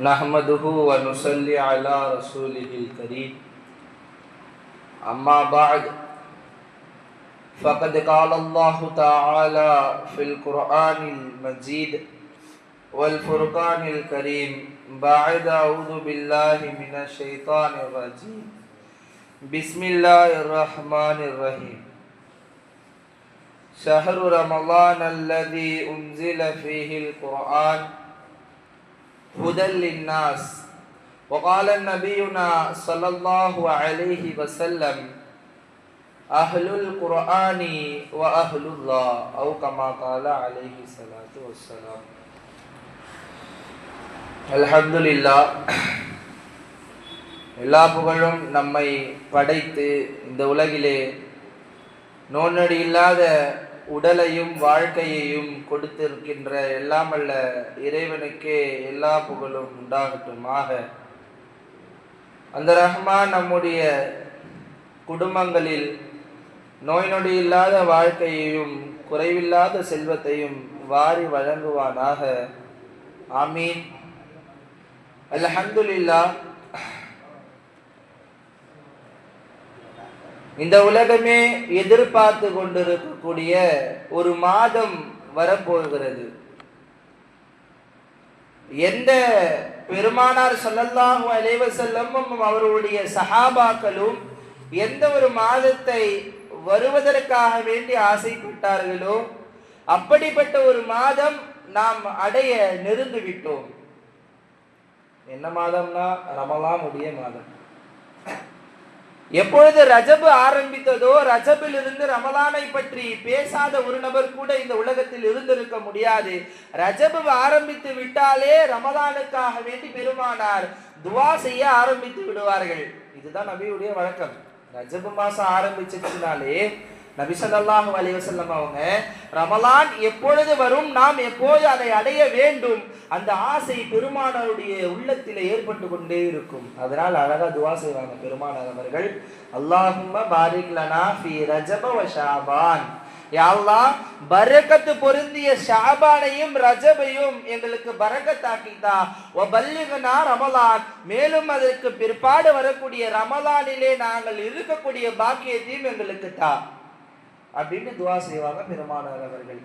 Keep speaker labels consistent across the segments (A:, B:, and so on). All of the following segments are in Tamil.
A: نحمده ونصلي على رسوله الكريم. أما بعد، فقد قال الله تعالى في القرآن المجيد والفرقان الكريم بعد أعوذ بالله من الشيطان الرجيم. بسم الله الرحمن الرحيم. شهر رمضان الذي أنزل فيه القرآن هدى للناس وقال نبينا صلى الله عليه وسلم أهل القرآن وأهل الله أو كما قال عليه الصلاة والسلام الحمد لله எல்லா புகழும் நம்மை படைத்து இந்த உலகிலே நோனடி இல்லாத உடலையும் வாழ்க்கையையும் கொடுத்திருக்கின்ற எல்லாமல்ல இறைவனுக்கே எல்லா புகழும் உண்டாகட்டுமாக அந்த ரஹ்மான் நம்முடைய குடும்பங்களில் நோய் நொடி இல்லாத வாழ்க்கையையும் குறைவில்லாத செல்வத்தையும் வாரி வழங்குவானாக. ஆமீன். அல்ஹம்துலில்லா இந்த உலகமே எதிர்பார்த்து கொண்டிருக்கக்கூடிய ஒரு மாதம் வரப்போகிறது. எந்த பெருமானார் சொல்லல்லாஹு அலைவசல்லமும் அவருடைய சஹாபாக்களும் எந்த ஒரு மாதத்தை வருவதற்காக வேண்டி ஆசைப்பட்டார்களோ அப்படிப்பட்ட ஒரு மாதம் நாம் அடைய நெருங்கி விட்டோம். என்ன மாதம்னா? ரமலாமுடைய மாதம். எப்பொழுது ரஜபு ஆரம்பித்ததோ ரஜபில் இருந்து ரமலானை பற்றி பேசாத ஒரு நபர் கூட இந்த உலகத்தில் இருந்திருக்க முடியாது. ரஜபு ஆரம்பித்து விட்டாலே ரமலானுக்காக வேண்டி பெருமானார் துவா செய்ய ஆரம்பித்து விடுவார்கள். இதுதான் நபியுடைய வழக்கம். ரஜபு மாசம் ஆரம்பிச்சிச்சுனாலே நபி ஸல்லல்லாஹு அலைஹி அவங்க ரமலான் எப்பொழுது வரும்? நாம் எப்போது அதை அடைய வேண்டும்? அந்த ஆசை பெருமானாருடைய உள்ளத்தில் ஏற்பட்டு கொண்டே இருக்கும். அதனால் அழகா துவா செய்வாங்க பெருமானார் அவர்கள். அல்லாஹும் பாரிக் ஃபி ரஜப வ ஷாபான். யா பரக்கத்து பொருந்திய ஷாபானையும் ரஜபையும் எங்களுக்கு பரக்கத்தாக்கித்தா. ஓ பல்லிகனா ரமலான். மேலும் அதற்கு பிற்பாடு வரக்கூடிய ரமலானிலே நாங்கள் இருக்கக்கூடிய பாக்கியத்தையும் எங்களுக்கு தா. அப்படின்னு துவா செய்வாங்க பெருமானார் அவர்கள்.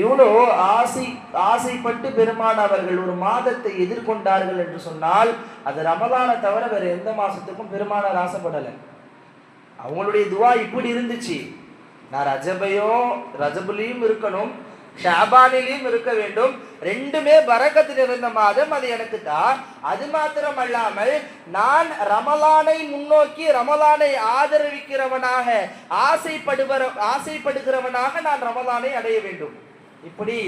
A: இவ்வளோ ஆசை ஆசைப்பட்டு பெருமான் அவர்கள் ஒரு மாதத்தை எதிர்கொண்டார்கள் என்று சொன்னால் அது ரமலானை தவிர வேற எந்த மாசத்துக்கும் பெருமானார் ஆசைப்படலை. அவங்களுடைய துவா இப்படி இருந்துச்சு. நான் ரஜபையோ ரஜபுலையும் இருக்கணும் ஷாபானிலையும் இருக்க வேண்டும். ரெண்டுமே பரக்கத்தில் இருந்த மாதம் அது எனக்கு தான் அது மாத்திரம் அல்லாமல் நான் ரமலானை முன்னோக்கி ரமலானை ஆதரவிக்கிறவனாக ஆசைப்படுவர ஆசைப்படுகிறவனாக நான் ரமலானை அடைய வேண்டும். இப்படி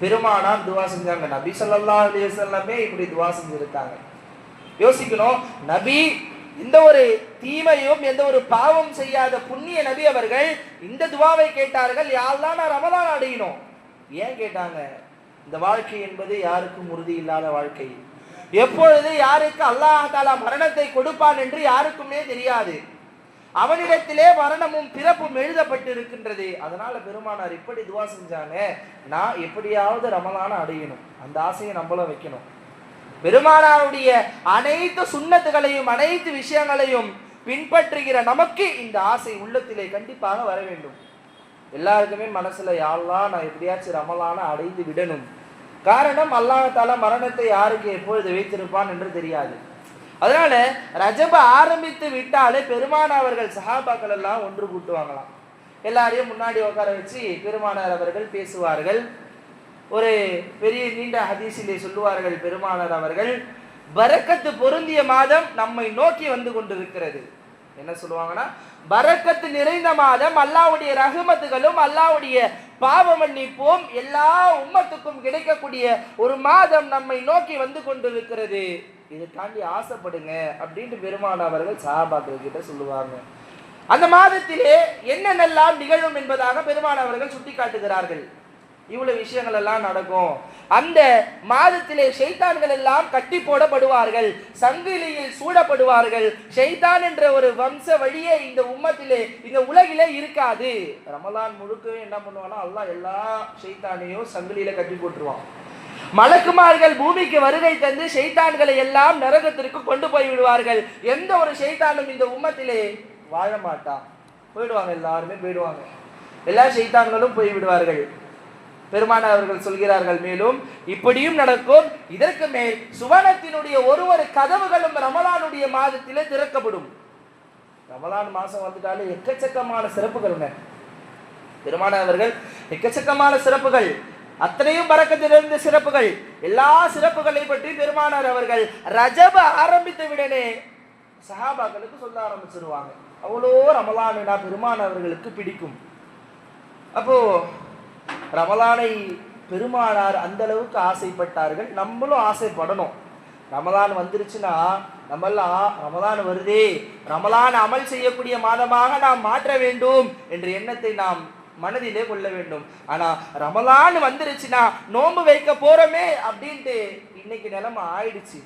A: பெருமானார் துவா செஞ்சாங்க. நபி சொல்லா அலிசல்லாமே இப்படி துவா செஞ்சிருக்காங்க. யோசிக்கணும். நபி எந்த ஒரு தீமையும் எந்த ஒரு பாவம் செய்யாத புண்ணிய நபி அவர்கள் இந்த துவாவை கேட்டார்கள். யாரெல்லாம் நான் ரமலான் அடையணும். ஏன் கேட்டாங்க? இந்த வாழ்க்கை என்பது யாருக்கும் உறுதி இல்லாத வாழ்க்கை. எப்பொழுது யாருக்கு அல்லாஹாலா மரணத்தை கொடுப்பான் என்று யாருக்குமே தெரியாது. அவனிடத்திலே மரணமும் பிறப்பும் எழுதப்பட்டு இருக்கின்றது அதனால பெருமானார் இப்படி துவா செஞ்சாங்க. நான் எப்படியாவது ரமலான அடையணும். அந்த ஆசையை நம்மளும் வைக்கணும். பெருமானாருடைய அனைத்து சுண்ணத்துகளையும் அனைத்து விஷயங்களையும் பின்பற்றுகிற நமக்கு இந்த ஆசை உள்ளத்திலே கண்டிப்பாக வர வேண்டும். எல்லாருக்குமே மனசுல யாழ்லாம் நான் எப்படியாச்சும் ரமலான அடைந்து விடணும். காரணம் அல்லாஹால மரணத்தை யாருக்கு எப்பொழுது வைத்திருப்பான் என்று தெரியாது. அதனால ரஜப ஆரம்பித்து விட்டாலே பெருமானார் அவர்கள் சஹாபாக்கள் எல்லாம் ஒன்று கூட்டுவாங்களாம். எல்லாரையும் முன்னாடி உட்கார வச்சு பெருமானார் அவர்கள் பேசுவார்கள். ஒரு பெரிய நீண்ட ஹதீஸிலே சொல்லுவார்கள் பெருமானார் அவர்கள் பரக்கத்து பொருந்திய மாதம் நம்மை நோக்கி வந்து கொண்டிருக்கிறது. என்ன சொல்லுவாங்கன்னா பரக்கத்து நிறைந்த மாதம் அல்லாவுடைய ரகுமத்துகளும் அல்லாவுடைய பாவமன்னிப்போம் எல்லா உம்மத்துக்கும் கிடைக்கக்கூடிய ஒரு மாதம் நம்மை நோக்கி வந்து கொண்டிருக்கிறது. இதை தாண்டி ஆசைப்படுங்க அப்படின்ட்டு பெருமானார் அவர்கள் சஹாபாக்கள் கிட்ட சொல்லுவாங்க. அந்த மாதத்திலே என்னென்னலாம் நிகழும் என்பதாக பெருமானவர்கள் அவர்கள் சுட்டி காட்டுகிறார்கள் இவ்வளவு விஷயங்கள் எல்லாம் நடக்கும். அந்த மாதத்திலே ஷைத்தான்கள் எல்லாம் கட்டி போடப்படுவார்கள். சங்கிலியில் சூடப்படுவார்கள். ஷைத்தான் என்ற ஒரு வம்ச வழியே இந்த உம்மத்திலே இந்த உலகிலே இருக்காது. ரமலான் முழுக்கவே என்ன பண்ணுவானா அல்லாஹ் எல்லா ஷைத்தானையும் சங்கிலியில கட்டி போட்டுருவான். மலக்குமார்கள் பூமிக்கு வருகை தந்து ஷைத்தான்களை எல்லாம் நரகத்திற்கு கொண்டு போய் விடுவார்கள். எந்த ஒரு ஷைத்தானும் இந்த உம்மத்திலே வாழ மாட்டான். போயிடுவாங்க எல்லாருமே போயிடுவாங்க. எல்லா ஷைத்தான்களும் போய் விடுவார்கள். பெருமானார் அவர்கள் சொல்கிறார்கள் மேலும் இப்படியும் நடக்கும். இதற்கு மேல் சுவனத்தினுடைய ஒரு ஒரு கதவுகளும் ரமலானுடைய மாதத்திலே திறக்கப்படும். ரமலான் மாசம் வந்துட்டாலே எக்கச்சக்கமான சிறப்புகள் பெருமானவர்கள் அவர்கள் எக்கச்சக்கமான சிறப்புகள். அத்தனையும் பறக்கத்திலிருந்து சிறப்புகள். எல்லா சிறப்புகளை பற்றி பெருமானார் அவர்கள் ரஜப ஆரம்பித்த விடனே சஹாபாக்களுக்கு சொல்ல ஆரம்பிச்சிருவாங்க. அவ்வளோ ரமலானுடா பெருமானவர்களுக்கு பிடிக்கும். அப்போ ரமலானை பெருமானார் அந்த அளவுக்கு ஆசைப்பட்டார்கள். நம்மளும் ஆசைப்படணும். ரமலான் வந்துருச்சுன்னா நம்மெல்லாம் ரமலான் வருதே ரமலான் அமல் செய்யக்கூடிய மாதமாக நாம் மாற்ற வேண்டும் என்ற எண்ணத்தை நாம் மனதிலே கொள்ள வேண்டும். ஆனா ரமலான் வந்துருச்சுன்னா நோன்பு வைக்க போறோமே அப்படின்ட்டு இன்னைக்கு நிலைமை ஆயிடுச்சு.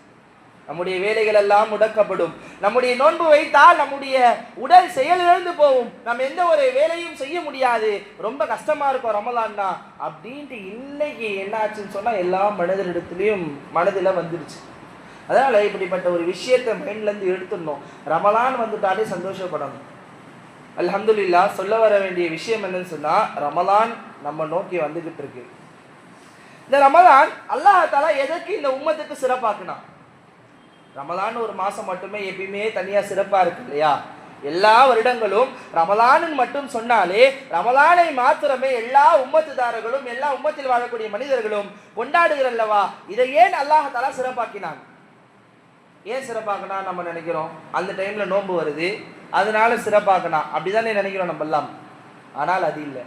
A: நம்முடைய வேலைகள் எல்லாம் முடக்கப்படும். நம்முடைய நோன்பு வைத்தால் நம்முடைய உடல் செயலிழந்து போகும். நம்ம எந்த ஒரு வேலையும் செய்ய முடியாது. ரொம்ப கஷ்டமா இருக்கும் ரமலான்னா. அப்படின்ட்டு இன்னைக்கு என்னாச்சுன்னு சொன்னா எல்லா மனிதரிடத்துலையும் மனதில் வந்துடுச்சு அதனால இப்படிப்பட்ட ஒரு விஷயத்தை மைண்ட்ல இருந்து எடுத்துடணும். ரமலான் வந்துட்டாலே சந்தோஷப்படணும். அல்ஹம்துல்லா சொல்ல வர வேண்டிய விஷயம் என்னன்னு சொன்னா ரமலான் நம்ம நோக்கி வந்துகிட்டு இருக்கு. இந்த ரமலான் அல்லாஹால எதற்கு இந்த உம்மத்துக்கு சிறப்பாக்குனா? ரமலான் ஒரு மாதம் மட்டுமே எப்பயுமே தனியாக சிறப்பாக இருக்கு இல்லையா? எல்லா வருடங்களும் ரமலானுன்னு மட்டும் சொன்னாலே ரமலானை மாத்திரமே எல்லா உம்மத்துதாரர்களும் எல்லா உம்மத்தில் வாழக்கூடிய மனிதர்களும் கொண்டாடுகிறல்லவா இதை ஏன் அல்லாஹாலா சிறப்பாக்கினாங்க ஏன் சிறப்பாக்கனா நம்ம நினைக்கிறோம்? அந்த டைம்ல நோன்பு வருது. அதனால சிறப்பாக்கனா அப்படிதானே நினைக்கிறோம் நம்ம எல்லாம். ஆனால் அது இல்லை.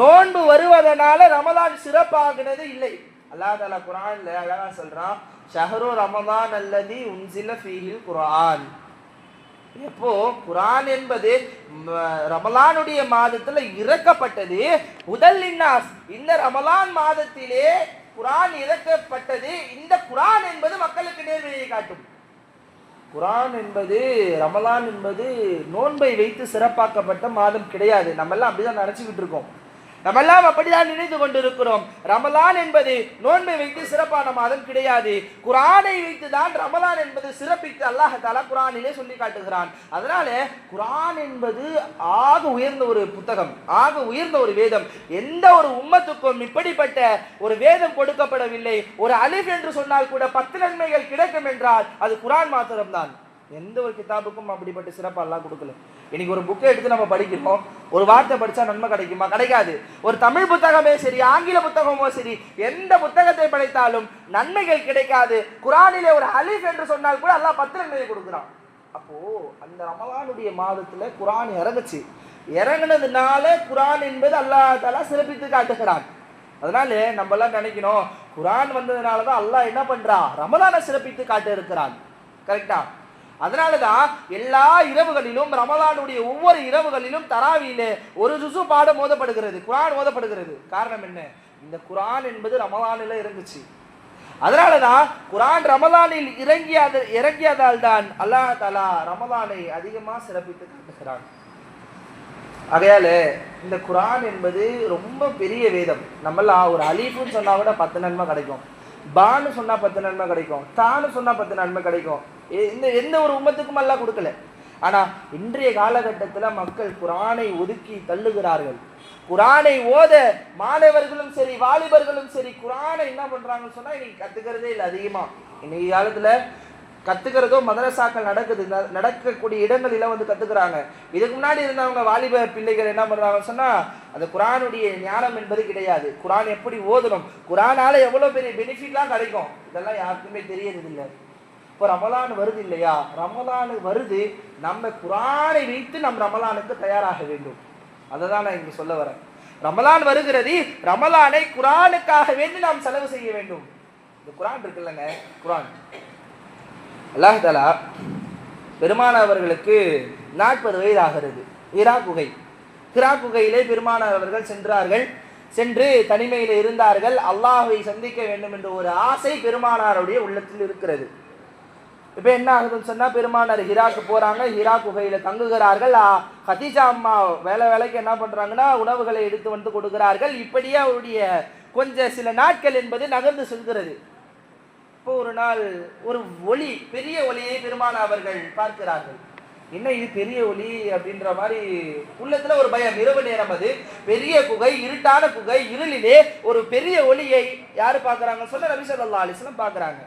A: நோன்பு வருவதனால ரமலான் சிறப்பாகினது இல்லை. அல்லாஹ் குரான் குரான்ல அழகா சொல்றான் ஷஹரு ரமலான் அல்லதி உன்சில ஃபீஹில் குரான் எப்போ? குரான் என்பது ரமலானுடைய மாதத்துல இறக்கப்பட்டது. முதல் இன்னாஸ் இந்த ரமலான் மாதத்திலே குரான் இறக்கப்பட்டது. இந்த குரான் என்பது மக்களுக்கு நேர்வழியை காட்டும். குரான் என்பது ரமலான் என்பது நோன்பை வைத்து சிறப்பாக்கப்பட்ட மாதம் கிடையாது. நம்ம எல்லாம் அப்படிதான் நினைச்சுக்கிட்டு இருக்கோம். நம்ம எல்லாம் அப்படிதான் நினைத்து கொண்டிருக்கிறோம். ரமலான் என்பது நோன்பை வைத்து சிறப்பான மாதம் கிடையாது. குரானை வைத்து தான் ரமலான் என்பது சிறப்பித்து அல்லாஹ் தாலா குரானிலே சொல்லி காட்டுகிறான். அதனால குரான் என்பது ஆக உயர்ந்த ஒரு புத்தகம் ஆக உயர்ந்த ஒரு வேதம். எந்த ஒரு உம்மத்துக்கும் இப்படிப்பட்ட ஒரு வேதம் கொடுக்கப்படவில்லை. ஒரு அலிஃப் என்று சொன்னால் கூட பத்து நன்மைகள் கிடைக்கும் என்றால் அது குரான் மாத்திரம்தான். எந்த ஒரு கிதாபுக்கும் அப்படிப்பட்ட சிறப்பு எல்லாம் கொடுக்கல. இன்னைக்கு ஒரு புக்கை எடுத்து நம்ம படிக்கிறோம். ஒரு வார்த்தை படித்தா நன்மை கிடைக்குமா? கிடைக்காது. ஒரு தமிழ் புத்தகமே சரி ஆங்கில புத்தகமோ சரி எந்த புத்தகத்தை படித்தாலும் நன்மைகள் கிடைக்காது. குரானிலே ஒரு அலிஃப் என்று சொன்னால் கூட அல்லாஹ் பத்து நிலையை கொடுக்குறான். அப்போ அந்த ரமலானுடைய மாதத்துல குரான் இறங்குச்சு. இறங்குனதுனால குரான் என்பது அல்லாஹ் தாலா சிறப்பித்து காட்டுகிறான். அதனால நம்ம எல்லாம் நினைக்கணும் குரான் வந்ததுனால தான் அல்லாஹ் என்ன பண்றா? ரமலானை சிறப்பித்து காட்டு இருக்கிறான் கரெக்டா அதனால தான் எல்லா இரவுகளிலும் ரமலானுடைய ஒவ்வொரு இரவுகளிலும் தராவியிலே ஒரு ஜுசு பாடம் மோதப்படுகிறது. குரான் மோதப்படுகிறது. காரணம் என்ன? இந்த குரான் என்பது ரமலானில் இருந்துச்சு. அதனால தான் குரான் ரமலானில் இறங்கியது இறங்கியதால் தான் அல்லாஹ் தலா ரமலானை அதிகமாக சிறப்பித்து காட்டுகிறான். ஆகையால இந்த குரான் என்பது ரொம்ப பெரிய வேதம். நம்மளாம் ஒரு அலீஃபுன்னு சொன்னா கூட பத்து நன்மை கிடைக்கும். பான்னு சொன்னால் பத்து நன்மை கிடைக்கும் தான்னு சொன்னால் பத்து நன்மை கிடைக்கும். எந்த இந்த எந்த ஒரு உம்மத்துக்கும் எல்லாம் கொடுக்கல. ஆனால் இன்றைய காலகட்டத்தில் மக்கள் குரானை ஒதுக்கி தள்ளுகிறார்கள். குரானை ஓத மாணவர்களும் சரி வாலிபர்களும் சரி குரானை என்ன பண்ணுறாங்கன்னு சொன்னால் இன்னைக்கு கற்றுக்கிறதே இல்லை அதிகமாக இன்னைக்கு காலத்தில் கத்துக்கிறதோ மதரசாக்கள் நடக்குது. ந- நடக்கக்கூடிய இடங்களில வந்து கத்துக்கிறாங்க. இதுக்கு முன்னாடி இருந்தவங்க வாலிப பிள்ளைகள் என்ன பண்றாங்கன்னு சொன்னா அந்த குரானுடைய ஞானம் என்பது கிடையாது. குரான் எப்படி ஓதணும்? குரானால எவ்வளவு பெரிய பெனிஃபிட்லாம் கிடைக்கும்? இதெல்லாம் யாருக்குமே தெரியறது இல்லை இப்போ ரமலான் வருது இல்லையா? ரமலான் வருது நம்ம குரானை வைத்து நம் ரமலானுக்கு தயாராக வேண்டும். அதை தான் நான் இங்கே சொல்ல வரேன். ரமலான் வருகிறது ரமலானை குரானுக்காக வேண்டி நாம் செலவு செய்ய வேண்டும். இந்த குரான் இருக்குல்லங்க குரான். அல்லாஹ் தஆலா அவர்களுக்கு நாற்பது வயது ஆகிறது. ஹிரா குகை. ஹிரா குகையிலே பெருமானார் அவர்கள் சென்றார்கள். சென்று தனிமையில் இருந்தார்கள். அல்லாஹை சந்திக்க வேண்டும் என்ற ஒரு ஆசை பெருமானாருடைய உள்ளத்தில் இருக்கிறது. இப்போ என்ன ஆகுதுன்னு சொன்னால் பெருமானார் ஹிராக்கு போகிறாங்க ஹிரா குகையில் தங்குகிறார்கள். ஹதீஜா அம்மா வேலை வேலைக்கு என்ன பண்ணுறாங்கன்னா உணவுகளை எடுத்து வந்து கொடுக்கிறார்கள். இப்படியே அவருடைய கொஞ்சம் சில நாட்கள் என்பது நகர்ந்து செல்கிறது. இப்போ ஒரு நாள் ஒரு ஒளி பெரிய ஒளியை பெருமான அவர்கள் பார்க்கிறார்கள். என்ன இது பெரிய ஒளி அப்படின்ற மாதிரி உள்ளத்துல ஒரு பயம். இரவு நேரம் அது. பெரிய குகை இருட்டான குகை இருளிலே ஒரு பெரிய ஒளியை யாரு பாக்குறாங்க சொல்ல நபி ஸல்லல்லாஹு அலைஹி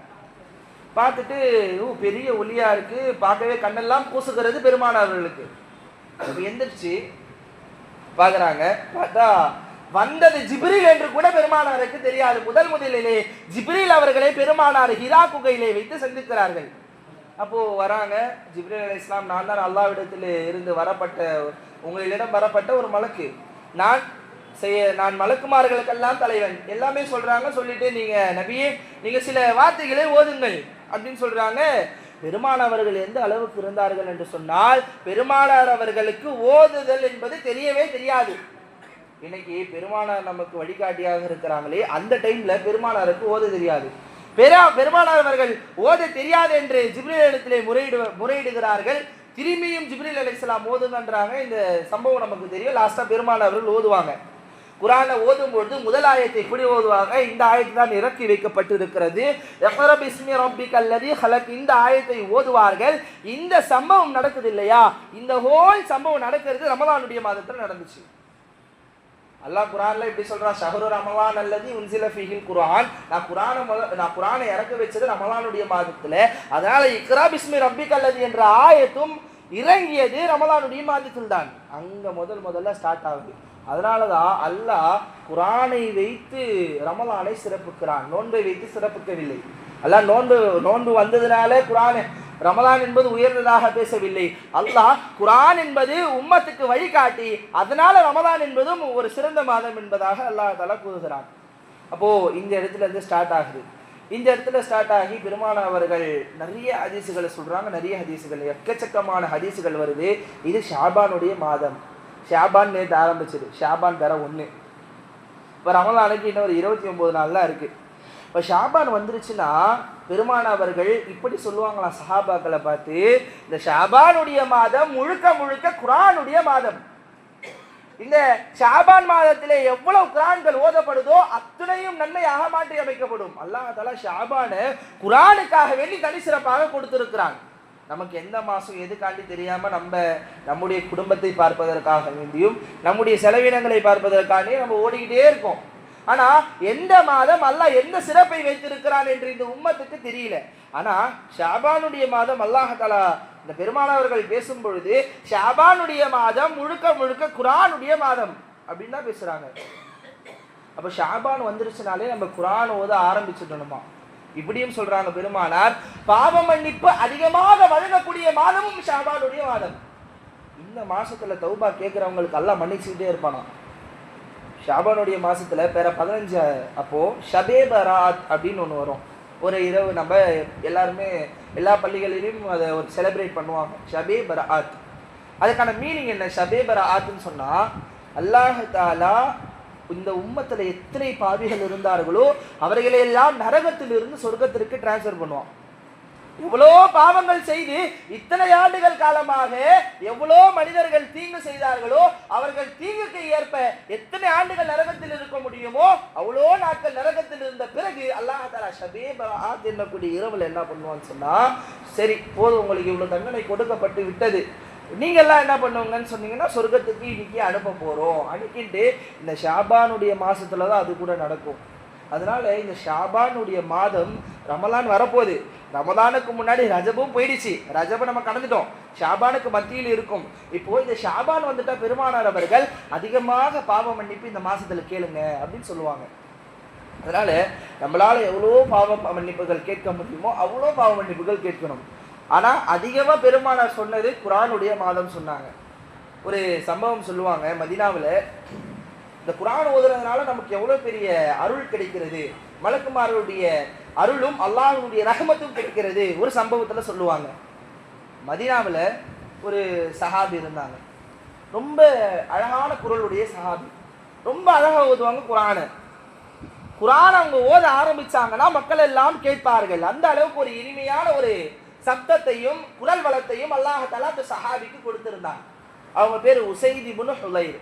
A: பார்த்துட்டு ஓ பெரிய ஒளியா இருக்கு. பார்க்கவே கண்ணெல்லாம் கூசுகிறது பெருமானவர்களுக்கு எந்திரிச்சு பாக்குறாங்க பார்த்தா வந்தது ஜிப்ரீல் என்று கூட பெருமானாருக்கு தெரியாது. முதல் முதலிலே ஜிப்ரீல் அவர்களை பெருமானார் ஹிரா குகையிலே வைத்து சந்திக்கிறார்கள். அப்போ வராங்க. ஜிப்ரீல் அலி இஸ்லாம் நான் தான் அல்லாவிடத்தில் இருந்து வரப்பட்ட உங்களிடம் வரப்பட்ட ஒரு மலக்கு. நான் செய்ய நான் மலக்குமார்களுக்கெல்லாம் தலைவன். எல்லாமே சொல்றாங்க சொல்லிட்டு நீங்க நபியே நீங்க சில வார்த்தைகளை ஓதுங்கள் அப்படின்னு சொல்றாங்க. பெருமானவர்கள் எந்த அளவுக்கு இருந்தார்கள் என்று சொன்னால் பெருமானார் அவர்களுக்கு ஓதுதல் என்பது தெரியவே தெரியாது. இன்னைக்கு பெருமானார் நமக்கு வழிகாட்டியாக இருக்கிறாங்களே அந்த டைம்ல பெருமானாருக்கு ஓத தெரியாது. பெரா பெருமானார் அவர்கள் ஓத தெரியாது என்று ஜிப்ரில் இடத்திலே முறையிடு முறையிடுகிறார்கள். திரும்பியும் ஜிப்ரில் அலிஸ்லாம் ஓதுங்கன்றாங்க இந்த சம்பவம் நமக்கு தெரியும். லாஸ்டா பெருமானார் அவர்கள் ஓதுவாங்க. குரானை ஓதும் பொழுது முதல் ஆயத்தை இப்படி ஓதுவாங்க? இந்த ஆயத்தை தான் இறக்கி வைக்கப்பட்டிருக்கிறது. அல்லதி இந்த ஆயத்தை ஓதுவார்கள். இந்த சம்பவம் நடக்குது இல்லையா? இந்த ஹோல் சம்பவம் நடக்கிறது ரமலானுடைய மாதத்தில் நடந்துச்சு. அல்லாஹ் குரான்ல இப்படி சொல்றான் ஷஹரு ரமலான் அல்லது உன்சில ஃபிஹில் குரான் நான் குரானை நான் குரானை இறக்க வச்சது ரமலானுடைய மாதத்துல. அதனால இக்ரா பிஸ்மி ரப்பிக் அல்லது என்ற ஆயத்தும் இறங்கியது ரமலானுடைய மாதத்தில் தான். அங்க முதல் முதல்ல ஸ்டார்ட் ஆகுது. அதனால தான் அல்லாஹ் குரானை வைத்து ரமலானை சிறப்புக்கிறான். நோன்பை வைத்து சிறப்புக்கவில்லை. அல்லாஹ் நோன்பு நோன்பு வந்ததுனால குரானை ரமலான் என்பது உயர்ந்ததாக பேசவில்லை. அல்லாஹ் குரான் என்பது உம்மத்துக்கு வழிகாட்டி அதனால ரமலான் என்பதும் ஒரு சிறந்த மாதம் என்பதாக அல்லாஹ் தலா கூறுகிறான். அப்போ இந்த இடத்துல இருந்து ஸ்டார்ட் ஆகுது. இந்த இடத்துல ஸ்டார்ட் ஆகி பெருமான அவர்கள் நிறைய ஹதீசுகளை சொல்றாங்க நிறைய ஹதீசுகள் எக்கச்சக்கமான ஹதீசுகள் வருது. இது ஷாபானுடைய மாதம். ஷாபான் நேற்று ஆரம்பிச்சது. ஷாபான் தர ஒன்று இப்போ ரமலானுக்கு இன்னும் ஒரு இருபத்தி ஒம்பது நாள் தான் இருக்குது இப்போ ஷாபான் வந்துருச்சுன்னா பெருமான் அவர்கள் இப்படி சொல்லுவாங்களாம் சஹாபாக்களை பார்த்து இந்த ஷாபானுடைய மாதம் முழுக்க முழுக்க குரானுடைய மாதம். இந்த ஷாபான் மாதத்திலே எவ்வளவு குரான்கள் ஓதப்படுதோ அத்தனையும் நன்மையாக மாற்றி அமைக்கப்படும் அல்லாஹ் ஷாபான குரானுக்காக வேண்டி தனி சிறப்பாக கொடுத்திருக்கிறான். நமக்கு எந்த மாதம் எதுக்காண்டி தெரியாமல் நம்ம நம்முடைய குடும்பத்தை பார்ப்பதற்காக வேண்டியும் நம்முடைய செலவினங்களை பார்ப்பதற்காண்டியும் நம்ம ஓடிக்கிட்டே இருக்கோம். ஆனா எந்த மாதம் அல்லாஹ் எந்த சிறப்பை வைத்திருக்கிறான் என்று இந்த உம்மத்துக்கு தெரியல. ஆனா ஷாபானுடைய மாதம் அல்லாஹாலா இந்த பெருமானவர்கள் பேசும் பொழுது ஷாபானுடைய மாதம் முழுக்க முழுக்க குரானுடைய மாதம் அப்படின்னு தான் பேசுறாங்க. அப்ப ஷாபான் வந்துருச்சுனாலே நம்ம குரான் ஓத ஆரம்பிச்சிடணுமா? இப்படியும் சொல்றாங்க பெருமானார் பாவ மன்னிப்பு அதிகமாக வழங்கக்கூடிய மாதமும் ஷாபானுடைய மாதம். இந்த மாசத்துல தௌபா கேட்கிறவங்களுக்கு எல்லாம் மன்னிச்சுக்கிட்டே இருப்பானா? ஷாபானுடைய மாதத்தில் பிற பதினஞ்சு அப்போது ஷபே பராத் அப்படின்னு ஒன்று வரும். ஒரு இரவு நம்ம எல்லாருமே எல்லா பள்ளிகளிலும் அதை ஒரு செலிப்ரேட் பண்ணுவாங்க. ஷபே பராத் அதுக்கான மீனிங் என்ன? ஷபே பராத்னு சொன்னால் அல்லாஹ் தாலா இந்த உம்மத்தில் எத்தனை பாவிகள் இருந்தார்களோ அவர்களை எல்லாம் நரகத்திலிருந்து சொர்க்கத்திற்கு டிரான்ஸ்ஃபர் பண்ணுவான். எவ்வளோ பாவங்கள் செய்து இத்தனை ஆண்டுகள் காலமாக எவ்வளோ மனிதர்கள் தீங்கு செய்தார்களோ அவர்கள் தீங்குக்கு ஏற்ப எத்தனை ஆண்டுகள் நரகத்தில் இருக்க முடியுமோ அவ்வளோ நாட்கள் நரகத்தில் இருந்த பிறகு அல்லாஹ் தாலா ஷபீப் ஆத் என்னக்கூடிய இரவில் என்ன பண்ணுவான்னு சொன்னால் சரி போதும் உங்களுக்கு இவ்வளோ தண்டனை கொடுக்கப்பட்டு விட்டது. நீங்கள்லாம் என்ன பண்ணுவோங்கன்னு சொன்னீங்கன்னா சொர்க்கத்துக்கு இன்னைக்கு அனுப்ப போகிறோம் அனுப்பிட்டு இந்த ஷாபானுடைய மாதத்தில் தான் அது கூட நடக்கும். அதனால் இந்த ஷாபானுடைய மாதம் ரமலான் வரப்போகுது. ரமதானுக்கு முன்னாடி ரஜபும் போயிடுச்சு. ரஜபை நம்ம கடந்துட்டோம். ஷாபானுக்கு மத்தியில் இருக்கும். இப்போ இந்த ஷாபான் வந்துட்டா பெருமானார் அவர்கள் அதிகமாக பாவ மன்னிப்பு இந்த மாசத்துல கேளுங்க அப்படின்னு சொல்லுவாங்க. அதனால நம்மளால எவ்வளோ பாவ மன்னிப்புகள் கேட்க முடியுமோ அவ்வளோ பாவ மன்னிப்புகள் கேட்கணும். ஆனா அதிகமா பெருமானார் சொன்னது குரானுடைய மாதம் சொன்னாங்க. ஒரு சம்பவம் சொல்லுவாங்க மதினாவில். இந்த குரான் ஓதுறதுனால நமக்கு எவ்வளோ பெரிய அருள் கிடைக்கிறது? மலக்குமார்களுடைய அருளும் அல்லாஹனுடைய ரகமத்தும் கிடைக்கிறது. ஒரு சம்பவத்தில் சொல்லுவாங்க. மதினாவில் ஒரு சஹாபி இருந்தாங்க. ரொம்ப அழகான குரலுடைய சஹாபி. ரொம்ப அழகாக ஓதுவாங்க குரானை. குரான் அவங்க ஓத ஆரம்பிச்சாங்கன்னா மக்கள் எல்லாம் கேட்பார்கள். அந்த அளவுக்கு ஒரு இனிமையான ஒரு சப்தத்தையும் குரல் வளத்தையும் அல்லாஹால அந்த சஹாபிக்கு கொடுத்திருந்தாங்க அவங்க பேர் உசைதி முனு ஹுலைர்.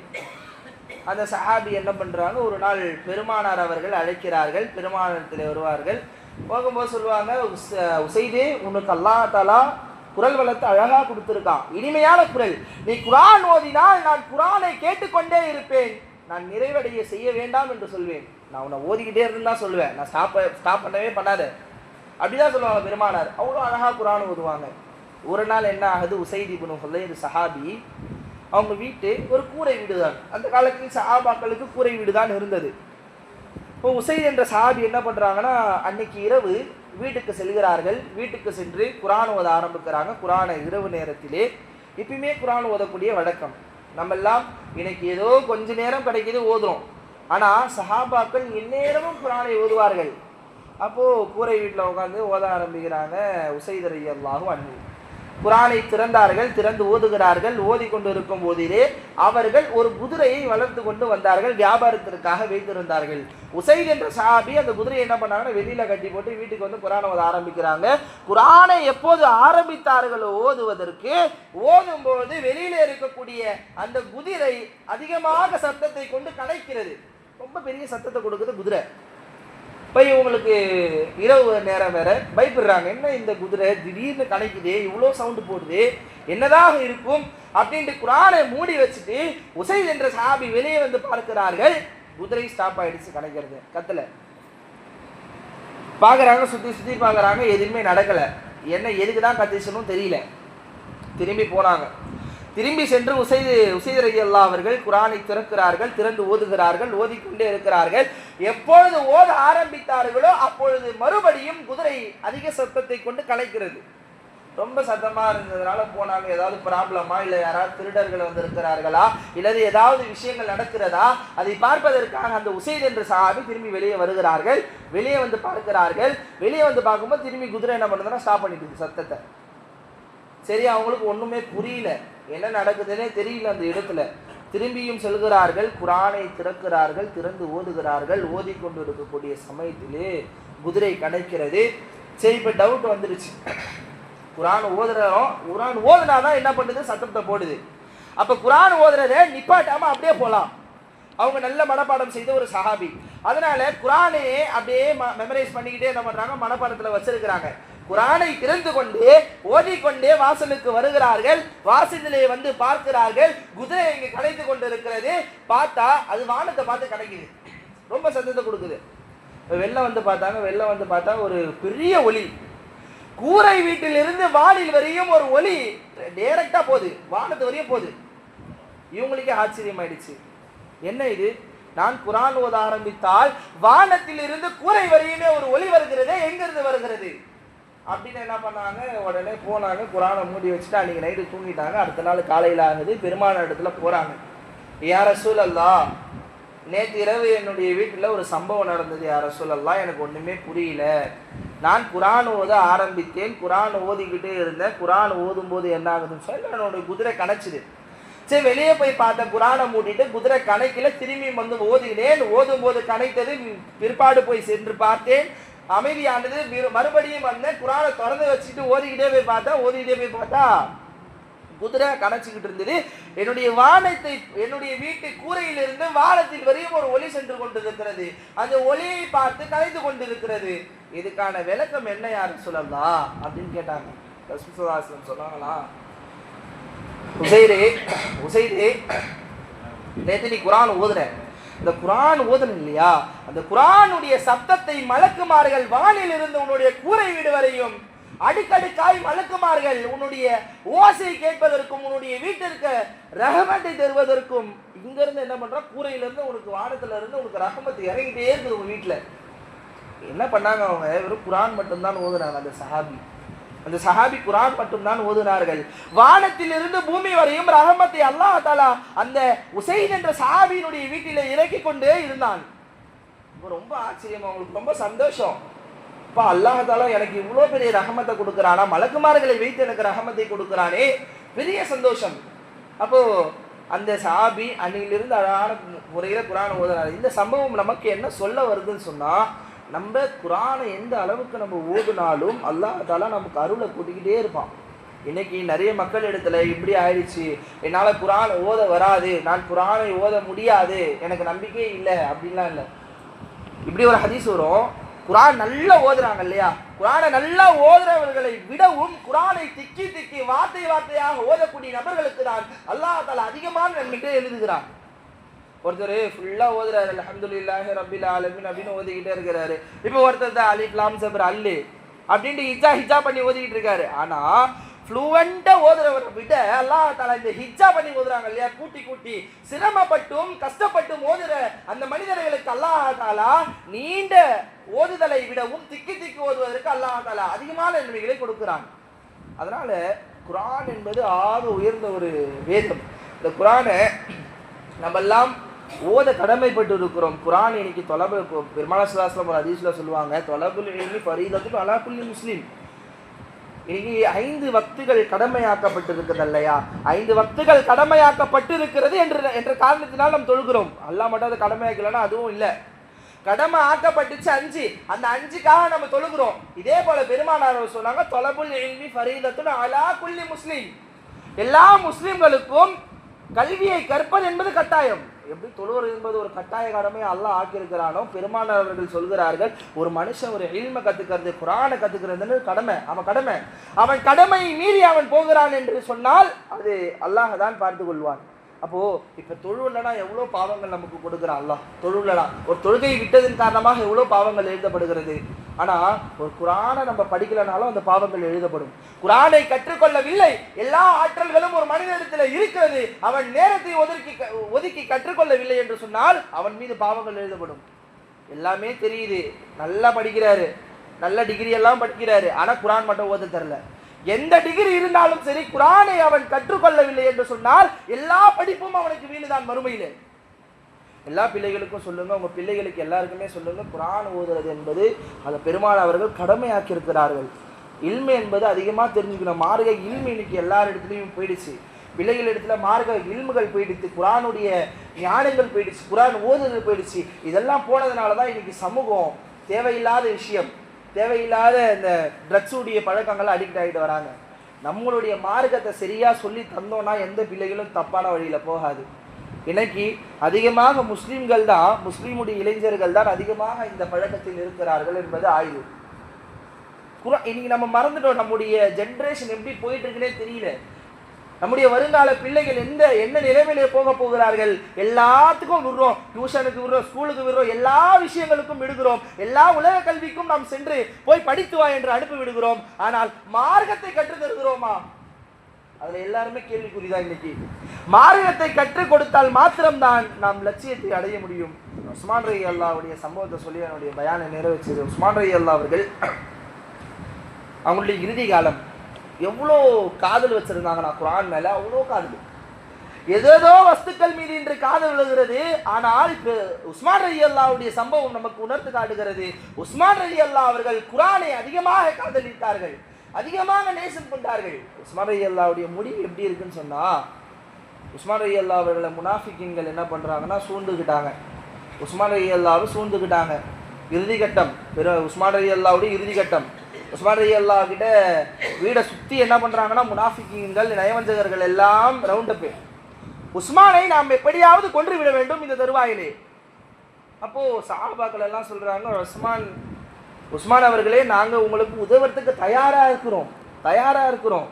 A: அந்த சஹாபி என்ன பண்ணுறாங்க ஒரு நாள் பெருமானார் அவர்கள் அழைக்கிறார்கள். பெருமானத்தில் வருவார்கள். போகும்போது சொல்லுவாங்க "உஸ்- உசைதே உனக்கு அல்லா தாலா குரல் வளர்த்து அழகாக கொடுத்துருக்கான். இனிமையான குரல். நீ குரான் ஓதினால் நான் குரானை கேட்டுக்கொண்டே இருப்பேன். நான் நிறைவடைய செய்ய வேண்டாம் என்று சொல்வேன். நான் உன்னை ஓதிக்கிட்டே இருந்து தான் சொல்லுவேன். நான் ஸ்டாப் ஸ்டாப் பண்ணவே பண்ணாத. அப்படிதான் சொல்லுவாங்க பெருமானார். அவ்வளோ அழகாக குரான் ஓதுவாங்க. ஒரு நாள் என்ன ஆகுது? உசைதி குணம் சொல்ல இது சஹாபி அவங்க வீட்டு ஒரு கூரை வீடு தான் அந்த காலத்தில் சஹாபாக்களுக்கு கூரை வீடு தான் இருந்தது. இப்போ உசை என்ற சஹாபி என்ன பண்ணுறாங்கன்னா அன்னைக்கு இரவு வீட்டுக்கு செல்கிறார்கள். வீட்டுக்கு சென்று குரான் ஓத ஆரம்பிக்கிறாங்க. குரானை இரவு நேரத்திலே இப்பயுமே குரான் ஓதக்கூடிய வழக்கம். நம்ம எல்லாம் இன்னைக்கு ஏதோ கொஞ்ச நேரம் கிடைக்கிது ஓதுறோம். ஆனால் சஹாபாக்கள் இந்நேரமும் குரானை ஓதுவார்கள். அப்போது கூரை வீட்டில் உட்காந்து ஓத ஆரம்பிக்கிறாங்க உசைதர் அல்லாஹும் அன்பு குரானை திறந்தார்கள் திறந்து ஓதுகிறார்கள் ஓதி கொண்டிருக்கும் போதிலே அவர்கள் ஒரு குதிரையை வளர்த்து கொண்டு வந்தார்கள் வியாபாரத்திற்காக வைத்திருந்தார்கள். உசைத் என்ற சாபி அந்த குதிரையை என்ன பண்ணாங்கன்னா வெளியில கட்டி போட்டு வீட்டுக்கு வந்து குரானை ஓத ஆரம்பிக்கிறாங்க. குரானை எப்போது ஆரம்பித்தார்களோ ஓதுவதற்கு ஓதும்போது வெளியில இருக்கக்கூடிய அந்த குதிரை அதிகமாக சத்தத்தை கொண்டு கலைக்கிறது. ரொம்ப பெரிய சத்தத்தை கொடுக்குது குதிரை. இப்போ இவங்களுக்கு இரவு நேரம் வேற பயப்படுறாங்க. என்ன இந்த குதிரை? திடீர்னு கணக்குது இவ்வளோ சவுண்டு போடுது என்னதாக இருக்கும் அப்படின்ட்டு குரானை மூடி வச்சுட்டு உசை என்ற சாபி வெளியே வந்து பார்க்கிறார்கள். குதிரை ஸ்டாப் ஆயிடுச்சு கணக்கிறது. கத்துல. பார்க்குறாங்க சுற்றி சுற்றி பார்க்குறாங்க எதுவுமே நடக்கலை. என்ன எதுக்கு தான் கத்திச்சனும் தெரியல. திரும்பி போனாங்க. திரும்பி சென்று உசைது உசைதரை அல்லா அவர்கள் குரானை திறக்கிறார்கள் திறந்து ஓதுகிறார்கள் ஓதிக்கொண்டே இருக்கிறார்கள். எப்பொழுது ஓத ஆரம்பித்தார்களோ அப்பொழுது மறுபடியும் குதிரை அதிக சத்தத்தை கொண்டு கலைக்கிறது. ரொம்ப சத்தமாக இருந்ததுனால போனாங்க. ஏதாவது ப்ராப்ளமா இல்லை யாராவது திருடர்கள் வந்திருக்கிறார்களா? இல்லது ஏதாவது விஷயங்கள் நடக்கிறதா? அதை பார்ப்பதற்காக அந்த உசைத் என்ற சாமி திரும்பி வெளியே வருகிறார்கள். வெளியே வந்து பார்க்கிறார்கள். வெளியே வந்து பார்க்கும்போது திரும்பி குதிரை என்ன பண்ணுதுன்னா ஸ்டாப் பண்ணிட்டு சத்தத்தை. சரி அவங்களுக்கு ஒன்றுமே புரியல. என்ன நடக்குதுன்னே தெரியல அந்த இடத்துல. திரும்பியும் செல்கிறார்கள் குரானை திறக்கிறார்கள் திறந்து ஓதுகிறார்கள். ஓதிக்கொண்டு இருக்கக்கூடிய சமயத்திலே குதிரை கிடைக்கிறது சரி இப்போ டவுட் வந்துருச்சு. குரான் ஓதுறோம். குரான் ஓதுனாதான் என்ன பண்ணுது? சத்தத்தை போடுது. அப்போ குரான் ஓதுறத நிப்பாட்டாம அப்படியே போகலாம் அவங்க நல்ல மனப்பாடம் செய்த ஒரு சஹாபி. அதனால குரானே அப்படியே மெமரைஸ் பண்ணிக்கிட்டே என்ன பண்ணுறாங்க மனப்பாடத்தில் வச்சிருக்கிறாங்க. குரானை திறந்து கொண்டே ஓதிக்கொண்டே வாசலுக்கு வருகிறார்கள். வாசலிலே வந்து பார்க்கிறார்கள். குதிரை இங்கே கலைத்து கொண்டு இருக்கிறது பார்த்தா அது வானத்தை பார்த்து கிடைக்குது ரொம்ப சத்தத்தை கொடுக்குது. வெள்ளம் வந்து பார்த்தாங்க வெள்ளம் வந்து பார்த்தா ஒரு பெரிய ஒளி. கூரை வீட்டிலிருந்து வானில் வரையும் ஒரு ஒளி. டேரக்டா போகுது. வானத்து வரையும் போகுது. இவங்களுக்கே ஆச்சரியம் ஆயிடுச்சு. என்ன இது? நான் குரான் ஓத ஆரம்பித்தால் வானத்தில் இருந்து கூரை வரையுமே ஒரு ஒளி வருகிறதே எங்கிருந்து வருகிறது? அப்படின்னு என்ன பண்ணாங்க? உடனே போனாங்க குரானை மூடி வச்சுட்டு அன்னைக்கு நைட்டு தூங்கிட்டாங்க. அடுத்த நாள் காலையில் ஆகுது பெருமான இடத்துல போகிறாங்க யார சூழல்லா நேற்று இரவு என்னுடைய வீட்டில் ஒரு சம்பவம் நடந்தது யார சூழல்லா எனக்கு ஒன்றுமே புரியல. நான் குரான் ஓத ஆரம்பித்தேன் குரான் ஓதிக்கிட்டே இருந்தேன். குரான் ஓதும்போது என்ன ஆகுதுன்னு சொல்லி என்னுடைய குதிரை கணச்சிது சரி வெளியே போய் பார்த்த குரானை மூடிட்டு குதிரை கணக்கில் திரும்பி வந்து ஓதினேன். ஓதும் போது கணைத்தது பிற்பாடு போய் சென்று பார்த்தேன். அமைதியானது. மறுபடியும் வந்து குரானை திறந்து வச்சுட்டு ஓதிக்கிட்டே போய் பார்த்தா ஓதிக்கிட்டே போய் பார்த்தா குதிரை கணச்சிக்கிட்டு இருந்தது. என்னுடைய வானத்தை என்னுடைய வீட்டு கூரையிலிருந்து வானத்தில் வரையும் ஒரு ஒளி சென்று கொண்டிருக்கிறது. அந்த ஒளியை பார்த்து கலைந்து கொண்டிருக்கிறது. இதுக்கான விளக்கம் என்ன யாரு சொல்லலாம்? அப்படின்னு கேட்டாங்க. ரசூலுல்லாஹி சொன்னாங்களா? உசைரே உசைரே நேற்று நீ குரான் ஓதுன. இந்த குரான் ஓதணும் இல்லையா அந்த குரானுடைய சத்தத்தை மலக்குமார்கள் வானில் இருந்து உன்னுடைய கூரை வீடு வரையும் அடிக்கடிக்காய் மலக்குமார்கள் உன்னுடைய ஓசை கேட்பதற்கும் உன்னுடைய வீட்டிற்கு ரஹமத்தை தருவதற்கும் இங்கிருந்து என்ன பண்றா? கூரையிலிருந்து உனக்கு வானத்துல இருந்து உனக்கு ரஹமத்து இறங்கிட்டே இருக்குது உங்க வீட்டில் என்ன பண்ணாங்க அவங்க? வெறும் குரான் மட்டும்தான் ஓதுனாங்க அந்த சஹாபி. அந்த சஹாபி குரான் மட்டும்தான் ஓதுனார்கள். வானத்திலிருந்து பூமி வரையும் ரஹமத்தை அல்லாஹ் தாலா அந்த உசைன் என்ற சஹாபியினுடைய வீட்டில இறக்கி கொண்டே இருந்தான். ரொம்ப ஆச்சரியம் அவங்களுக்கு ரொம்ப சந்தோஷம். அப்பா அல்லாஹ் தாலா எனக்கு இவ்வளோ பெரிய ரகமத்தை கொடுக்குறானா? மலக்குமார்களை வைத்து எனக்கு ரகமத்தை கொடுக்குறானே. பெரிய சந்தோஷம். அப்போ அந்த சாபி அன்னையிலிருந்து அழகான முறையில் குரான் ஓதுனார். இந்த சம்பவம் நமக்கு என்ன சொல்ல வருதுன்னு சொன்னால் நம்ம குரானை எந்த அளவுக்கு நம்ம ஓதுனாலும் அல்லாஹ் தாலா நமக்கு அருளை கூட்டிக்கிட்டே இருப்பான். இன்னைக்கு நிறைய மக்கள் இடத்துல இப்படி ஆயிடுச்சு. என்னால் குரான் ஓத வராது. நான் குரானை ஓத முடியாது. எனக்கு நம்பிக்கையே இல்லை. அப்படின்லாம் இல்லை. இப்படி ஒரு ஹதீஸ் வரும். குரான் நல்லா ஓதுறாங்க இல்லையா? குரானை நல்லா ஓதுறவர்களை விடவும் குரானை திக்கி திக்கி வார்த்தை வார்த்தையாக ஓதக்கூடிய நபர்களுக்கு தான் அல்லாஹ் தாலா அதிகமான நன்மைகளை எழுதுகிறான். ஒருத்தர் ஃபுல்லாக ஓதுறாரு அல்ஹம்துலில்லாஹி ரபில் ஆலமின் அப்படின்னு ஓதிக்கிட்டே இருக்கிறாரு. இப்போ ஒருத்தர் தான் அலி லாம் சபர் அல்லு அப்படின்ட்டு ஹிஜா ஹிஜா பண்ணி ஓதிக்கிட்டு இருக்காரு. ஆனா ஃப்ளூவெண்ட்டாக ஓதுறவரை விட அல்லாஹ் தாலா இந்த ஹிஜா பண்ணி ஓதுறாங்க இல்லையா? கூட்டி கூட்டி சிரமப்பட்டும் கஷ்டப்பட்டும் ஓதுற அந்த மனிதர்களுக்கு அல்லாஹ் தாலா நீண்ட ஓதுதலை விடவும் திக்கி திக்கி ஓதுவதற்கு அல்லாஹ் தாலா அதிகமான நன்மைகளை கொடுக்குறாங்க அதனால குரான் என்பது ஆக உயர்ந்த ஒரு வேதம். இந்த குரானை நம்ம எல்லாம் ஓத கடமைப்பட்டு இருக்கிறோம் குரான் இன்னைக்கு தொலபு பெருமாள் சுல்லாஸ்லாம் ஒரு ஹதீஸ்ல சொல்லுவாங்க தொலபுல் எழுமி ஃபரீதத்துன் அலா முஸ்லீம். இன்னைக்கு ஐந்து வக்துகள் கடமையாக்கப்பட்டிருக்கிறது இல்லையா ஐந்து வக்துகள் கடமையாக்கப்பட்டிருக்கிறது என்று என்ற காரணத்தினால் நாம் தொழுகிறோம். அல்லா மட்டும் அதை கடமையாக்கலன்னா அதுவும் இல்லை. கடமை ஆக்கப்பட்டுச்சு அஞ்சு. அந்த அஞ்சுக்காக நம்ம தொழுகிறோம். இதே போல பெருமானார் சொன்னாங்க தொலபுல் எழுமி ஃபரீதத்துன் அலா குல்லி முஸ்லீம். எல்லா முஸ்லிம்களுக்கும் கல்வியை கற்பது என்பது கட்டாயம். எப்படி தொழுவது என்பது ஒரு கட்டாய கடமையை அல்லாஹ் ஆக்கியிருக்கிறானோ பெருமானார் அவர்கள் சொல்கிறார்கள் ஒரு மனுஷன் ஒரு எளிமை கற்றுக்கிறது குரானை கற்றுக்கிறதுன்னு கடமை அவன் கடமை. அவன் கடமையை மீறி அவன் போகிறான் என்று சொன்னால் அது அல்லாஹ் தான் பார்த்து கொள்வான். அப்போது இப்போ தொழுலனா எவ்வளோ பாவங்கள் நமக்கு கொடுக்குறான் அல்லாஹ். தொழுலனா ஒரு தொழுகையை விட்டதன் காரணமாக எவ்வளோ பாவங்கள் எழுதப்படுகிறது. ஆனால் ஒரு குரானை நம்ம படிக்கலனாலும் அந்த பாவங்கள் எழுதப்படும். குரானை கற்றுக்கொள்ளவில்லை. எல்லா ஆற்றல்களும் ஒரு மனிதனிடத்தில் இருக்கிறது. அவன் நேரத்தை ஒதுக்கி ஒதுக்கி கற்றுக்கொள்ளவில்லை என்று சொன்னால் அவன் மீது பாவங்கள் எழுதப்படும். எல்லாமே தெரியுது. நல்லா படிக்கிறாரு. நல்ல டிகிரி எல்லாம் படிக்கிறாரு. ஆனால் குரான் மட்டும் ஓத தெரில. எந்த டிகிரி இருந்தாலும் சரி குரானை அவன் கற்றுக்கொள்ளவில்லை என்று சொன்னால் எல்லா படிப்பும் அவனுக்கு வீணுதான் மறுமையிலே. எல்லா பிள்ளைகளுக்கும் சொல்லுங்க உங்க பிள்ளைகளுக்கு எல்லாருக்குமே சொல்லுங்க குரான் ஓதுறது என்பது அதை பெருமாள் அவர்கள் கடமையாக்கி இருக்கிறார்கள் இல்மை என்பது அதிகமாக தெரிஞ்சுக்கணும். மார்க இல்மை இன்னைக்கு எல்லார் இடத்துலையும் போயிடுச்சு. பிள்ளைகள் இடத்துல மார்க இல்முகள் போயிடுச்சு குரானுடைய ஞானங்கள் போயிடுச்சு குரான் ஓதுதல் போயிடுச்சு. இதெல்லாம் போனதுனால தான் இன்னைக்கு சமூகம் தேவையில்லாத விஷயம். தேவையில்லாத இந்த ட்ரக்ஸுடைய பழக்கங்கள் அடிக்ட் ஆகிட்டு வராங்க. நம்மளுடைய மார்க்கத்தை சரியாக சொல்லி தந்தோம்னா எந்த பிள்ளைகளும் தப்பான வழியில் போகாது. இன்னைக்கு அதிகமாக முஸ்லீம்கள் தான் முஸ்லீமுடைய இளைஞர்கள் தான் அதிகமாக இந்த பழக்கத்தில் இருக்கிறார்கள் என்பது ஆய்வு. குரா இன்னைக்கு நம்ம மறந்துட்டோம் நம்முடைய ஜென்ரேஷன் எப்படி போயிட்டு இருக்குன்னே தெரியல. நம்முடைய வருங்கால பிள்ளைகள் எந்த என்ன நிலைமையிலே போக போகிறார்கள்? எல்லாத்துக்கும் விடுறோம். டியூஷனுக்கு விடுறோம் ஸ்கூலுக்கு விடுறோம் எல்லா விஷயங்களுக்கும் விடுகிறோம். எல்லா உலக கல்விக்கும் நாம் சென்று போய் படித்து வா என்று அனுப்பி விடுகிறோம். ஆனால் மார்க்கத்தை கற்று தருகிறோமா? அதுல எல்லாருமே கேள்விக்குறிதான் இன்னைக்கு. மார்க்கத்தை கற்றுக் கொடுத்தால் மாத்திரம்தான் நாம் லட்சியத்தை அடைய முடியும். உஸ்மான் ரவி அல்லாவுடைய சம்பவத்தை சொல்லி என்னுடைய பயானை நிறைவேற்றியது. உஸ்மான் ரவி அல்லா அவர்கள் அவங்களுடைய இறுதி காலம் எவ்வளோ காதல் வச்சுருந்தாங்கன்னா குரான் மேலே? அவ்வளோ காதல். ஏதேதோ வஸ்துக்கள் மீது இன்று காதல் விழுகிறது. ஆனால் இப்போ உஸ்மான் ரலி அல்லாவுடைய சம்பவம் நமக்கு உணர்த்து காட்டுகிறது. உஸ்மான் ரலி அல்லா அவர்கள் குரானை அதிகமாக காதலித்தார்கள். அதிகமாக நேசம் கொண்டார்கள். உஸ்மான் ரலி அல்லாவுடைய முடிவு எப்படி இருக்குன்னு சொன்னால் உஸ்மான் ரலி அல்லா அவர்களை முனாஃபிக்கிங்கள் என்ன பண்ணுறாங்கன்னா சூழ்ந்துக்கிட்டாங்க உஸ்மான் ரலி அல்லாவை சூழ்ந்துக்கிட்டாங்க இறுதி கட்டம். பிற உஸ்மான் ரலி அல்லாவுடைய இறுதி கட்டம். உஸ்மான் ரலி அல்லா கிட்ட வீடை சுற்றி என்ன பண்ணுறாங்கன்னா முனாஃபிக்கிங்கள் நயவஞ்சகர்கள் எல்லாம் ரவுண்டப்பு உஸ்மானை நாம் எப்படியாவது கொன்று விட வேண்டும் இந்த தருவாயிலே. அப்போது சாபாக்கள் எல்லாம் சொல்கிறாங்க உஸ்மான் உஸ்மான் அவர்களே நாங்கள் உங்களுக்கு உதவுறதுக்கு தயாராக இருக்கிறோம் தயாராக இருக்கிறோம்.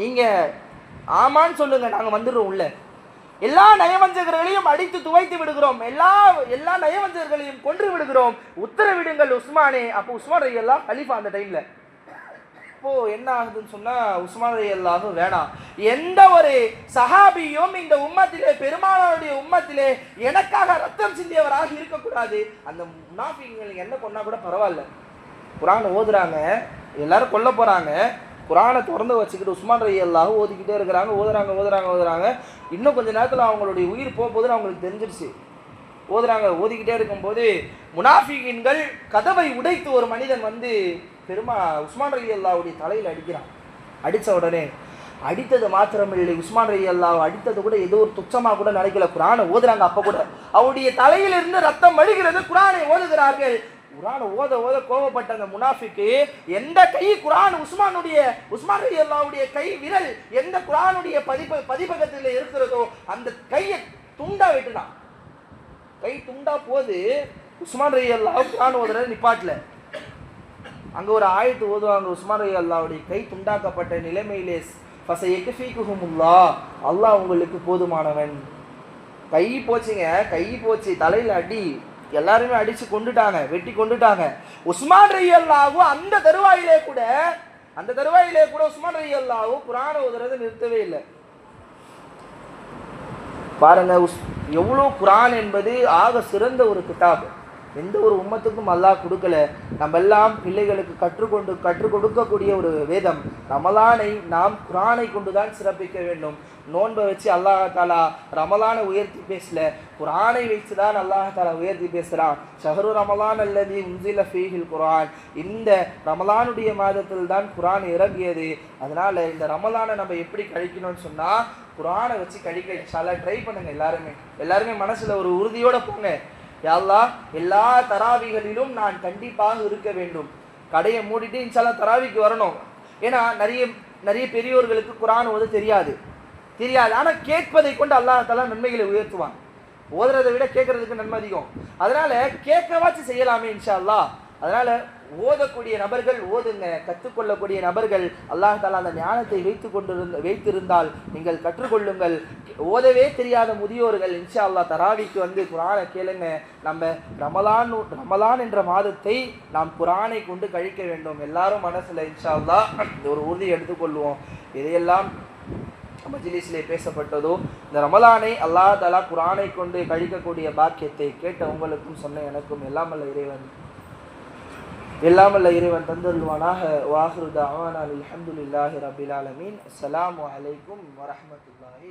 A: நீங்கள் ஆமான்னு சொல்லுங்கள் நாங்கள் வந்துடுறோம் உள்ளே. எல்லா நயவஞ்சகர்களையும் அடித்து துவைத்து விடுகிறோம். எல்லா எல்லா நயவஞ்சகர்களையும் கொன்று விடுகிறோம். உத்தரவிடுங்கள் உஸ்மானே. அப்போ உஸ்மான் ரவி எல்லாம் கலிஃபா அந்த டைம்ல இப்போ என்ன ஆகுதுன்னு சொன்னா உஸ்மான் ரலி அல்லாஹும் வேணாம். எந்த ஒரு சஹாபியும் இந்த உம்மத்திலே பெருமானாருடைய உம்மத்திலே எனக்காக ரத்தம் சிந்தியவராக இருக்கக்கூடாது. அந்த முனாஃபிகள் என்ன கொண்டா கூட பரவாயில்ல. குரான் ஓதுறாங்க. எல்லாரும் கொல்ல போறாங்க. குரானை திறந்து வச்சுக்கிட்டு உஸ்மான் ரலி அல்லாஹ் ஓதிக்கிட்டே இருக்கிறாங்க. ஓதுறாங்க ஓதுறாங்க ஓதுறாங்க. இன்னும் கொஞ்ச நேரத்தில் அவங்களுடைய உயிர் போகும்போது அவங்களுக்கு தெரிஞ்சிருச்சு. ஓதுறாங்க ஓதிக்கிட்டே இருக்கும்போது முனாஃபிகின்கள் கதவை உடைத்து ஒரு மனிதன் வந்து பெருமா உஸ்மான் ரலி அல்லாவுடைய தலையில் அடிக்கிறான். அடித்த உடனே அடித்தது மாத்திரமில்லை உஸ்மான் ரலி அல்லா அடித்தது கூட ஏதோ ஒரு துச்சமாக கூட நினைக்கல. குரானை ஓதுறாங்க அப்போ கூட. அவருடைய தலையிலிருந்து ரத்தம் வழிகிறது குரானை ஓதுகிறார்கள். குரான் ஓத ஓத கோவப்பட்ட அந்த முனாஃபிக்கு எந்த கை? குரான் உஸ்மானுடைய உஸ்மான் அல்லாவுடைய கை விரல் எந்த குரானுடைய பதிப்ப பதிப்பகத்தில் இருக்கிறதோ அந்த கையை துண்டா விட்டுனான் கை துண்டா போது உஸ்மான் ரலி அல்லாஹ் குரான் ஓதுற நிப்பாட்டல. அங்கே ஒரு ஆயத்து ஓதுவாங்க உஸ்மான் ரலி அல்லாவுடைய கை துண்டாக்கப்பட்ட நிலைமையிலே ஃபச எக்ஃபீக்குஹுமுல்லா அல்லாஹ் உங்களுக்கு போதுமானவன். கை போச்சுங்க கை போச்சு தலையில் அடி. எல்லாருமே அடிச்சு கொண்டுட்டாங்க வெட்டி கொண்டுட்டாங்க. உஸ்மான் ரலி அந்த தருவாயிலே கூட அந்த தருவாயிலே கூட உஸ்மான் ரலி புராண உதறதை நிறுத்தவே இல்லை. பாருங்க உஸ் எவ்வளோ குரான் என்பது ஆக சிறந்த ஒரு கிதாப். எந்த ஒரு உம்மத்துக்கும் அல்லாஹ் கொடுக்கல. நம்ம எல்லாம் பிள்ளைகளுக்கு கற்றுக்கொண்டு கற்றுக் கொடுக்கக்கூடிய ஒரு வேதம். ரமலானை நாம் குரானை கொண்டு தான் சிறப்பிக்க வேண்டும். நோன்பை வச்சு அல்லாஹ் தாலா ரமலானை உயர்த்தி பேசல. குரானை வைத்து தான் அல்லாஹ் தாலா உயர்த்தி பேசுகிறான் ஷஹரு ரமலான் அல்லது உன்சில ஃபீஹில் குரான் இந்த ரமலானுடைய மாதத்தில் தான் குரான் இறங்கியது. அதனால இந்த ரமலானை நம்ம எப்படி கழிக்கணும்னு சொன்னால் குரானை வச்சு கழிக்க இன்ஷால்லா ட்ரை பண்ணுங்க எல்லாருமே. எல்லாருமே மனசுல ஒரு உறுதியோட போங்க. யாழ்லா எல்லா தராவிகளிலும் நான் கண்டிப்பாக இருக்க வேண்டும். கடையை மூடிட்டு இன்ஷால்லா தராவிக்கு வரணும். ஏன்னா நிறைய நிறைய பெரியோர்களுக்கு குரான் ஓத தெரியாது. தெரியாது. ஆனால் கேட்பதை கொண்டு அல்லாஹ் தலா நன்மைகளை உயர்த்துவான். ஓதுறதை விட கேட்கறதுக்கு நன்மை அதிகம். அதனால கேட்கவாச்சும் செய்யலாமே இன்ஷா அல்லா அதனால் ஓதக்கூடிய நபர்கள் ஓதுங்க கற்றுக்கொள்ளக்கூடிய நபர்கள் அல்லாஹ் தாலா அந்த ஞானத்தை வைத்து கொண்டிருந்த வைத்திருந்தால் நீங்கள் கற்றுக்கொள்ளுங்கள். ஓதவே தெரியாத முதியோர்கள் இன்ஷா அல்லாஹ் தராவிக்கு வந்து குரானை கேளுங்க. நம்ம ரமலான் ரமலான் என்ற மாதத்தை நாம் குரானை கொண்டு கழிக்க வேண்டும். எல்லாரும் மனசில் இன்ஷா அல்லா இந்த ஒரு உறுதி எடுத்துக்கொள்வோம். இதையெல்லாம் மஜிலிஸிலே பேசப்பட்டதோ இந்த ரமலானை அல்லாஹ் தலா குரானை கொண்டு கழிக்கக்கூடிய பாக்கியத்தை கேட்ட உங்களுக்கும் சொன்ன எனக்கும் எல்லாமல்ல இறைவன். எல்லாமல்ல இறைவன் தந்தருள்வானாக. வாஹிரு தாவானா அல்ஹம்துலில்லாஹி ரபில் ஆலமீன். அஸ்ஸலாமு அலைக்கும் வரஹ்மத்துல்லாஹி